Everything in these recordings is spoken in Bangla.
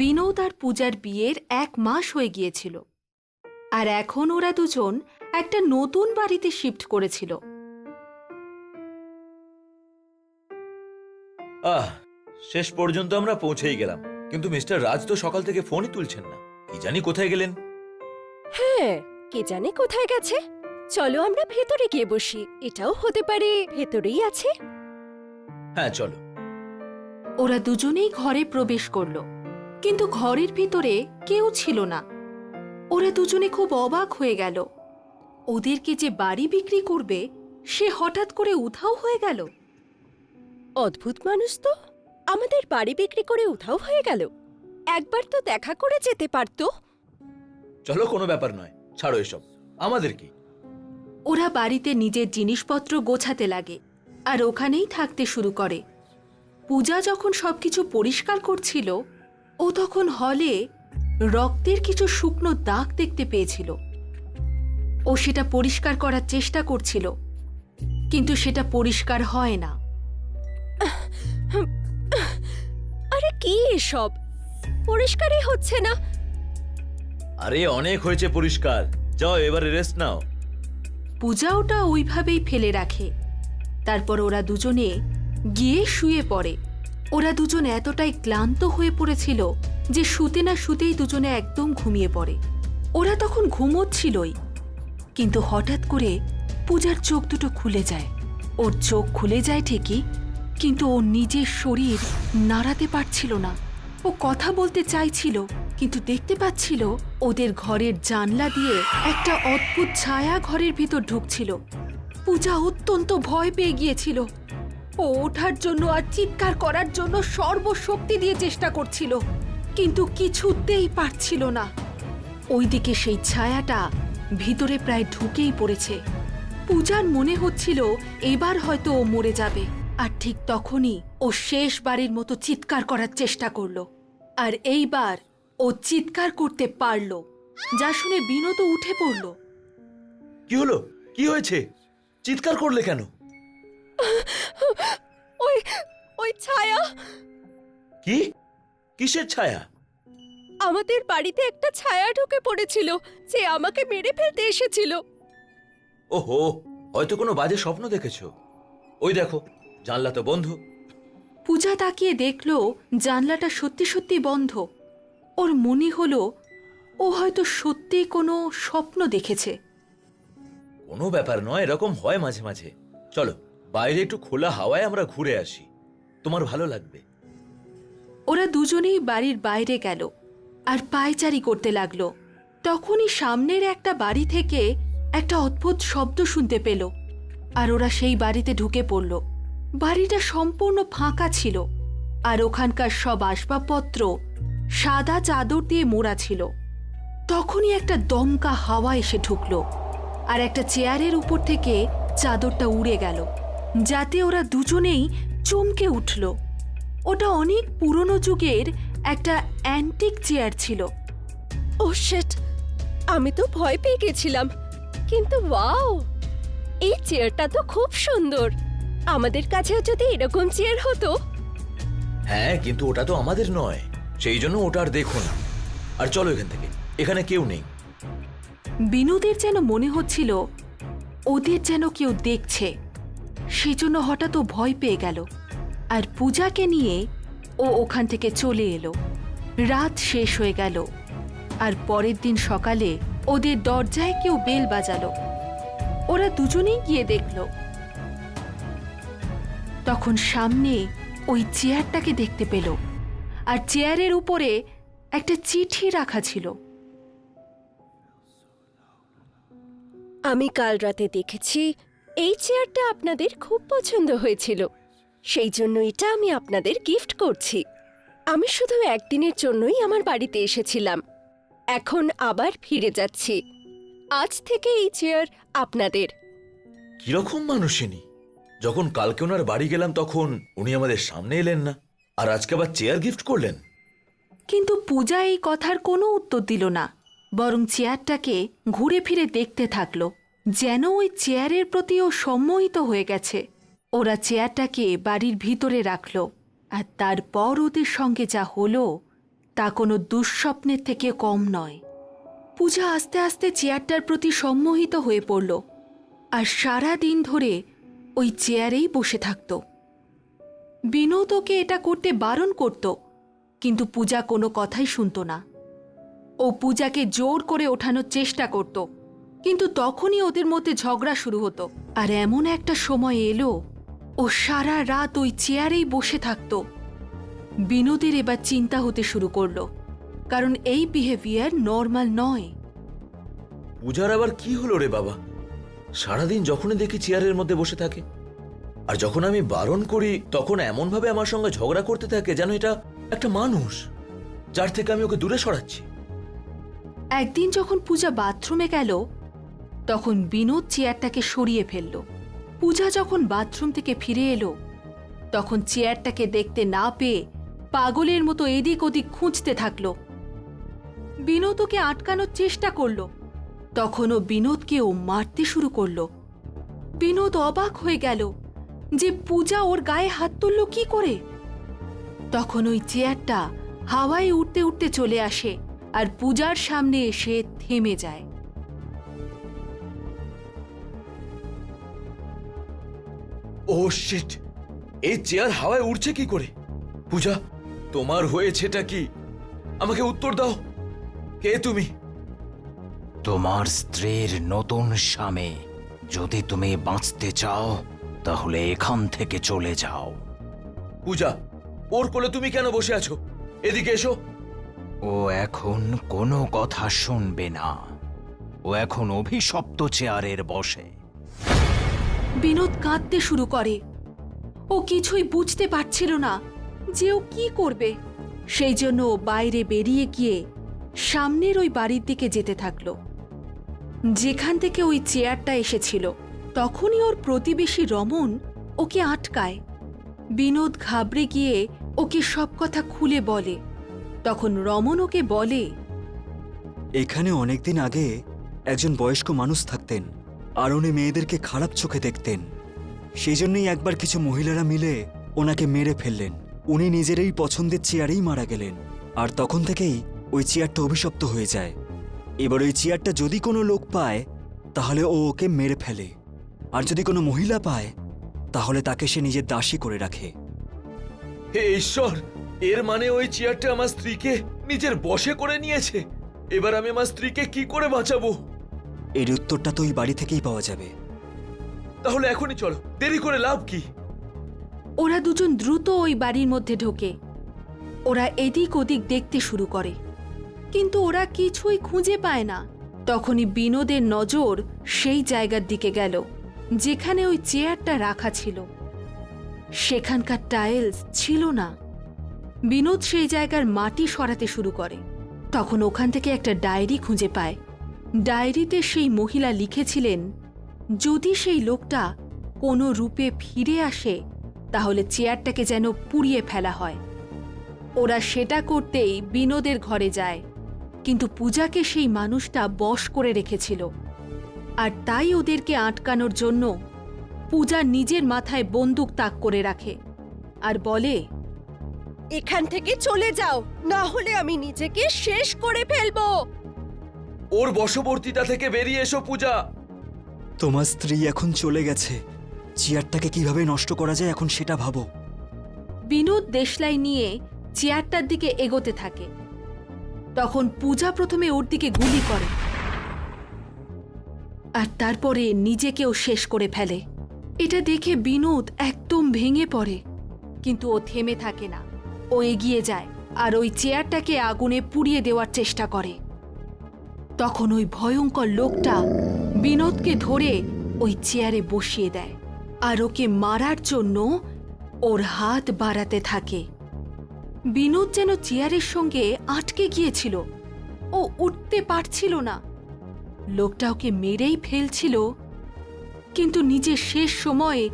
বিনোদ আর পূজার বিয়ের এক মাস হয়ে গিয়েছিল। আর এখন ওরা দুজন একটা নতুন বাড়িতে শিফট করেছিল। আহ শেষ পর্যন্ত আমরা পৌঁছেই গেলাম। কিন্তু মিস্টার রাজ তো সকাল থেকে ফোনই তুলছেন না। কি জানি কোথায় গেলেন? হ্যাঁ কে জানে কোথায় গেছে? চলো আমরা ভেতরে গিয়ে বসি। এটাও হতে পারে ভেতরেই আছে। হ্যাঁ চলো। ওরা দুজনেই ঘরে প্রবেশ করল। কিন্তু ঘরের ভিতরে কেউ ছিল না। ওরা দুজনে খুব অবাক হয়ে গেল। ওদেরকে যে বাড়ি বিক্রি করবে সে হঠাৎ করে উধাও হয়ে গেল। অদ্ভুত মানুষ তো। আমাদের বাড়ি বিক্রি করে উধাও হয়ে গেল। একবার তো দেখা করে যেতে পারতো। চলো কোনো ব্যাপার নয়। ছাড়ো এসব। আমাদের কি? ওরা বাড়িতে নিজের জিনিসপত্র গোছাতে লাগে আর ওখানেই থাকতে শুরু করে। পূজা যখন সবকিছু পরিষ্কার করছিল ও তখন হলে রক্তের কিছু শুকনো দাগ দেখতে পেয়েছিল। ও সেটা পরিষ্কার করার চেষ্টা করছিল কিন্তু সেটা পরিষ্কার হয় না। আরে কি এসব? পরিষ্কারই হচ্ছে না। আরে অনেক হয়েছে পরিষ্কার। যাও এবারে রেস্ট নাও। পূজা ওটা ওইভাবেই ফেলে রাখে। তারপর ওরা দুজনে গিয়ে শুয়ে পড়ে। ওরা দুজন এতটাই ক্লান্ত হয়ে পড়েছিল যে শুতে না শুতেই দুজনে একদম ঘুমিয়ে পড়ে। ওরা তখন ঘুমোচ্ছিলই। কিন্তু হঠাৎ করে পূজার চোখ দুটো খুলে যায়। ওর চোখ খুলে যায় ঠিকই, কিন্তু ও নিজের শরীর নাড়াতে পারছিল না। ও কথা বলতে চাইছিল, কিন্তু দেখতে পাচ্ছিল ওদের ঘরের জানলা দিয়ে একটা অদ্ভুত ছায়া ঘরের ভিতর ঢুকছিল। পূজা অত্যন্ত ভয় পেয়ে গিয়েছিল। ও ওঠার জন্য আর চিৎকার করার জন্য সর্বশক্তি দিয়ে চেষ্টা করছিল, কিন্তু কিছুতেই পারছিল না। ওইদিকে সেই ছায়াটা ভিতরে প্রায় ঢুকেই পড়েছে। পূজার মনে হচ্ছিল এবার হয়তো ও মরে যাবে, আর ঠিক তখনই ও শেষবারের মতো চিৎকার করার চেষ্টা করল, আর এইবার ও চিৎকার করতে পারল, যা শুনে বিনোদ উঠে পড়ল। কি হলো? কি হয়েছে? চিৎকার করলে কেন? ওই ওই ছায়া। কি? কিসের ছায়া? আমাদের বাড়িতে একটা ছায়া ঢুকে পড়েছিল যে আমাকে মেরে ফেলতে এসেছিল। ওহো হয়তো কোনো বাজে স্বপ্ন দেখেছ। ওই দেখো জানলা তো বন্ধ। পূজা তাকিয়ে দেখল জানলাটা সত্যি সত্যি বন্ধ। ওর মনে হলো ও হয়তো সত্যিই কোনো স্বপ্ন দেখেছে। কোনো ব্যাপার নয় এরকম হয় মাঝে মাঝে। চলো বাইরে একটু খোলা হাওয়ায় আমরা ঘুরে আসি। তোমার ভালো লাগবে। ওরা দুজনেই বাড়ির বাইরে গেল আর পায়চারি করতে লাগল। তখনই সামনের একটা বাড়ি থেকে একটা অদ্ভুত শব্দ শুনতে পেল আর ওরা সেই বাড়িতে ঢুকে পড়ল। বাড়িটা সম্পূর্ণ ফাঁকা ছিল আর ওখানকার সব আসবাবপত্র সাদা চাদর দিয়ে মোড়া ছিল। তখনই একটা দমকা হাওয়া এসে ঢুকলো আর একটা চেয়ারের উপর থেকে চাদরটা উড়ে গেল। যাতে ওরা দুজনেই চমকে উঠল। ওটা অনেক পুরনো যুগের একটা অ্যান্টিক চেয়ার ছিল। ও শেট আমি তো ভয় পেয়ে গেছিলাম। কিন্তু ওয়াও এই চেয়ারটা তো খুব সুন্দর। আমাদের কাছেও যদি এরকম চেয়ার হতো। হ্যাঁ কিন্তু ওটা তো আমাদের নয়। সেই জন্য ওটা আর দেখো না। আর চলো এখান থেকে এখানে কেউ নেই। বিনোদের যেন মনে হচ্ছিল ওদের যেন কেউ দেখছে। সেজন্য হঠাৎ ও ভয় পেয়ে গেল। আর পূজাকে নিয়ে ও ওখান থেকে চলে এলো। রাত শেষ হয়ে গেল। আর পরের দিন সকালে ওদের দরজায় কেউ বেল বাজালো। ওরা দুজনেই গিয়ে দেখল। তখন সামনে ওই চেয়ারটাকে দেখতে পেল। আর চেয়ারের উপরে একটা চিঠি রাখা ছিল। আমি কাল রাতে দেখেছি এই চেয়ারটা আপনাদের খুব পছন্দ হয়েছিল। সেই জন্য এটা আমি আপনাদের গিফট করছি। আমি শুধু একদিনের জন্যই আমার বাড়িতে এসেছিলাম। এখন আবার ফিরে যাচ্ছি। আজ থেকে এই চেয়ার আপনাদের। কীরকম মানুষ ইনি যখন কালকে ওনার বাড়ি গেলাম তখন উনি আমাদের সামনে এলেন না আর আজকে আবার চেয়ার গিফট করলেন। কিন্তু পূজা এই কথার কোনো উত্তর দিল না বরং চেয়ারটাকে ঘুরে ফিরে দেখতে থাকল। যেন ওই চেয়ারের প্রতি ও সম্মোহিত হয়ে গেছে। ওরা চেয়ারটাকে বাড়ির ভিতরে রাখল, আর তারপর ওদের সঙ্গে যা হলো, তা কোনো দুঃস্বপ্নের থেকে কম নয়। পূজা আস্তে আস্তে চেয়ারটার প্রতি সম্মোহিত হয়ে পড়ল, আর সারা দিন ধরে ওই চেয়ারেই বসে থাকত। বিনোদ ওকে এটা করতে বারণ করত, কিন্তু পূজা কোনো কথাই শুনত না। ও পূজাকে জোর করে ওঠানোর চেষ্টা করত কিন্তু তখনই ওদের মধ্যে ঝগড়া শুরু হতো। আর এমন একটা সময় এলো ও সারা রাত ওই চেয়ারেই বসে থাকত। বিনোদের এবার চিন্তা হতে শুরু করল কারণ এই বিহেভিয়ার নর্মাল নয়। পূজার আবার কি হলো রে বাবা? সারাদিন যখনই দেখি চেয়ারের মধ্যে বসে থাকে আর যখন আমি বারণ করি তখন এমনভাবে আমার সঙ্গে ঝগড়া করতে থাকে যেন এটা একটা মানুষ যার থেকে আমি ওকে দূরে সরাচ্ছি। একদিন যখন পূজা বাথরুমে গেল তখন বিনোদ চেয়ারটাকে সরিয়ে ফেলল। পূজা যখন বাথরুম থেকে ফিরে এলো, তখন চেয়ারটাকে দেখতে না পেয়ে পাগলের মতো এদিক ওদিক খুঁজতে থাকল। বিনোদ ওকে আটকানোর চেষ্টা করল। তখনও বিনোদকেও মারতে শুরু করল। বিনোদ অবাক হয়ে গেল যে পূজা ওর গায়ে হাত তুলল কি করে? তখন ওই চেয়ারটা হাওয়ায় উঠতে উঠতে চলে আসে আর পূজার সামনে এসে থেমে যায়। ও শিট এই চেয়ার হাওয়ায় উড়ছে কি করে? পূজা তোমার হয়েছেটা কি? আমাকে উত্তর দাও। কে তুমি? তোমার স্ত্রীর নতুন স্বামী। যদি তুমি বাঁচতে চাও তাহলে এখান থেকে চলে যাও। পূজা ওর কোলে তুমি কেন বসে আছো? এদিকে এসো। ও এখন কোনো কথা শুনবে না। ও এখন অভিশপ্ত চেয়ারের বসে। বিনোদ কাঁদতে শুরু করে। ও কিছুই বুঝতে পারছিল না যে ও কি করবে। সেই জন্য ও বাইরে বেরিয়ে গিয়ে সামনের ওই বাড়ির দিকে যেতে থাকল। যেখান থেকে ওই চেয়ারটা এসেছিল, তখনই ওর প্রতিবেশী রমন ওকে আটকায়। বিনোদ ঘাবড়ে গিয়ে ওকে সব কথা খুলে বলে। তখন রমন ওকে বলে, এখানে অনেকদিন আগে একজন বয়স্ক মানুষ থাকতেন। আর উনি মেয়েদেরকে খারাপ চোখে দেখতেন। সেই জন্যই একবার কিছু মহিলারা মিলে ওনাকে মেরে ফেললেন। উনি নিজেরই পছন্দের চেয়ারেই মারা গেলেন। আর তখন থেকেই ওই চেয়ারটা অভিশপ্ত হয়ে যায়। এবার ওই চেয়ারটা যদি কোনো লোক পায়, তাহলে ও ওকে মেরে ফেলে। আর যদি কোনো মহিলা পায়, তাহলে তাকে সে নিজের দাসী করে রাখে। হে ঈশ্বর! এর মানে ওই চেয়ারটা আমার স্ত্রীকে নিজের বশে করে নিয়েছে। এবার আমি আমার স্ত্রীকে কি করে বাঁচাবো? এর উত্তরটা তো ওই বাড়ি থেকেই পাওয়া যাবে। তাহলে এখনই চলো দেরি করে লাভ কি? ওরা দুজন দ্রুত ওই বাড়ির মধ্যে ঢোকে। ওরা এদিক ওদিক দেখতে শুরু করে। কিন্তু ওরা কিছুই খুঁজে পায় না। তখনই বিনোদের নজর সেই জায়গার দিকে গেল যেখানে ওই চেয়ারটা রাখা ছিল। সেখানকার টাইলস ছিল না। বিনোদ সেই জায়গার মাটি সরাতে শুরু করে। তখন ওখান থেকে একটা ডায়েরি খুঁজে পায়। ডায়েরিতে সেই মহিলা লিখেছিলেন, যদি সেই লোকটা কোনো রূপে ফিরে আসে, তাহলে চেয়ারটাকে যেন পুড়িয়ে ফেলা হয়। ওরা সেটা করতেই বিনোদের ঘরে যায়, কিন্তু পূজাকে সেই মানুষটা বশ করে রেখেছিল। আর তাই ওদেরকে আটকানোর জন্য পূজা নিজের মাথায় বন্দুক তাক করে রাখে আর বলে, এখান থেকে চলে যাও, না হলে আমি নিজেকে শেষ করে ফেলব। ওর বশবর্তিতা থেকে বেরিয়ে এসো পূজা। তোমার স্ত্রী এখন চলে গেছে। চেয়ারটাকে কীভাবে নষ্ট করা যায় এখন সেটা ভাবো। বিনোদ দেশলাই নিয়ে চেয়ারটার দিকে এগোতে থাকে। তখন পূজা প্রথমে ওর দিকে গুলি করে। আর তারপরে নিজেকেও শেষ করে ফেলে। এটা দেখে বিনোদ একদম ভেঙে পড়ে। কিন্তু ও থেমে থাকে না। ও এগিয়ে যায় আর ওই চেয়ারটাকে আগুনে পুড়িয়ে দেওয়ার চেষ্টা করে। তখন ওই ভয়ঙ্কর লোকটা বিনোদকে ধরে ওই চেয়ারে বসিয়ে দেয় আর ওকে মারার জন্য ওর হাত বাড়াতে থাকে। বিনোদ যেন চেয়ারের সঙ্গে আটকে গিয়েছিল। ও উঠতে পারছিল না। লোকটা ওকে মেরেই ফেলছিল। কিন্তু নিজের শেষ সময়ে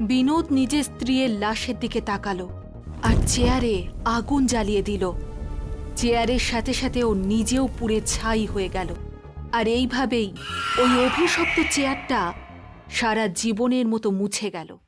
বিনোদ নিজের স্ত্রীর লাশের দিকে তাকালো আর চেয়ারে আগুন জ্বালিয়ে দিল। চেয়ারের সাথে সাথে ও নিজেও পুড়ে ছাই হয়ে গেল। আর এইভাবেই ওই অভিশপ্ত চেয়ারটা সারা জীবনের মতো মুছে গেল।